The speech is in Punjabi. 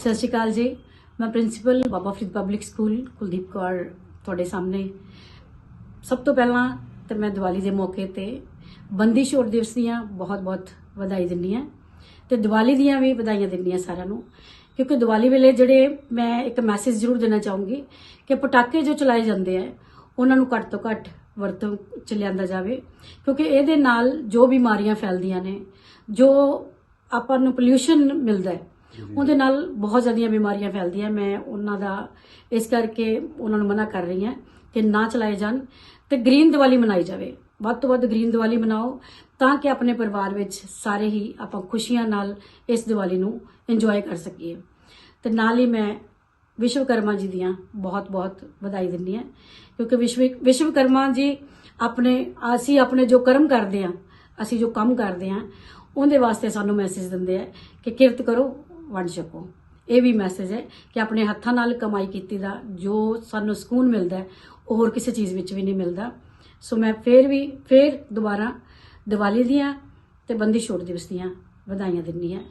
ਸਤਿ ਸ਼੍ਰੀ ਅਕਾਲ ਜੀ। ਮੈਂ principal Baba Farid public school, Kuldeep Kaur ਤੁਹਾਡੇ ਸਾਹਮਣੇ। ਸਭ ਤੋਂ ਪਹਿਲਾਂ ਤੇ ਮੈਂ ਦੀਵਾਲੀ ਦੇ ਮੌਕੇ ਤੇ ਬੰਦੀ ਛੋੜ ਦਿਵਸ ਦੀਆਂ ਬਹੁਤ-ਬਹੁਤ ਵਧਾਈ ਦਿੰਦੀ ਹਾਂ ਤੇ ਦੀਵਾਲੀ ਦੀਆਂ ਵੀ ਵਧਾਈਆਂ ਦਿੰਦੀ ਹਾਂ ਸਾਰਿਆਂ ਨੂੰ। ਕਿਉਂਕਿ ਦੀਵਾਲੀ ਵੇਲੇ ਜਿਹੜੇ ਮੈਂ ਇੱਕ ਮੈਸੇਜ ਜ਼ਰੂਰ ਦੇਣਾ ਚਾਹੂੰਗੀ ਕਿ ਪਟਾਕੇ ਜੋ ਚਲਾਏ ਜਾਂਦੇ ਆ, ਉਹਨਾਂ ਨੂੰ ਘੱਟ ਤੋਂ ਘੱਟ ਵਰਤੋਂ ਚ ਲਿਆਂਦਾ ਜਾਵੇ। ਕਿਉਂਕਿ ਇਹਦੇ ਨਾਲ ਜੋ ਬਿਮਾਰੀਆਂ ਫੈਲਦੀਆਂ ਨੇ, ਜੋ ਆਪਾਂ ਨੂੰ ਪੋਲਿਊਸ਼ਨ ਮਿਲਦਾ ਹੈ ਉਹਦੇ ਨਾਲ ਬਹੁਤ ਜ਼ਿਆਦੀਆਂ ਬਿਮਾਰੀਆਂ ਫੈਲਦੀਆਂ, ਮੈਂ ਉਹਨਾਂ ਦਾ ਇਸ ਕਰਕੇ ਉਹਨਾਂ ਨੂੰ ਮਨਾ ਕਰ ਰਹੀ ਹਾਂ ਕਿ ਨਾ ਚਲਾਏ ਜਾਣ ਤੇ ਗ੍ਰੀਨ ਦੀਵਾਲੀ ਮਨਾਈ ਜਾਵੇ। ਵੱਧ ਤੋਂ ਵੱਧ ਗ੍ਰੀਨ ਦੀਵਾਲੀ ਮਨਾਓ ਤਾਂ ਕਿ ਆਪਣੇ ਪਰਿਵਾਰ ਵਿੱਚ ਸਾਰੇ ਹੀ ਆਪਾਂ ਖੁਸ਼ੀਆਂ ਨਾਲ ਇਸ ਦੀਵਾਲੀ ਨੂੰ ਇੰਜੋਏ ਕਰ ਸਕੀਏ। ਤੇ ਨਾਲ ਹੀ ਮੈਂ ਵਿਸ਼ਵਕਰਮਾ ਜੀ ਦੀਆਂ ਬਹੁਤ-ਬਹੁਤ ਵਧਾਈ ਦਿੰਦੀ ਹਾਂ, ਕਿਉਂਕਿ ਵਿਸ਼ਵ ਵਿਸ਼ਵਕਰਮਾ ਜੀ ਆਪਣੇ, ਅਸੀਂ ਆਪਣੇ ਜੋ ਕਰਮ ਕਰਦੇ ਆ ਅਸੀਂ ਜੋ ਕੰਮ ਕਰਦੇ ਆ ਉਹਦੇ ਵਾਸਤੇ ਸਾਨੂੰ ਮੈਸੇਜ ਦਿੰਦੇ ਆ ਕਿ ਕਿਰਤ ਕਰੋ ਵੰਡ ਛਕੋ ਇਹ ਵੀ ਮੈਸੇਜ ਹੈ ਕਿ ਆਪਣੇ ਹੱਥਾਂ ਨਾਲ ਕਮਾਈ ਕੀਤੀ ਦਾ ਜੋ ਸਾਨੂੰ ਸਕੂਨ ਮਿਲਦਾ ਉਹ ਹੋਰ ਕਿਸੇ ਚੀਜ਼ ਵਿੱਚ ਵੀ ਨਹੀਂ ਮਿਲਦਾ। ਸੋ ਮੈਂ ਫੇਰ ਵੀ, ਫੇਰ ਦੁਬਾਰਾ ਦੀਵਾਲੀ ਦੀਆਂ ਤੇ ਬੰਦੀ ਛੋੜ ਦਿਵਸ ਦੀਆਂ ਵਧਾਈਆਂ ਦਿੰਦੀ ਹਾਂ।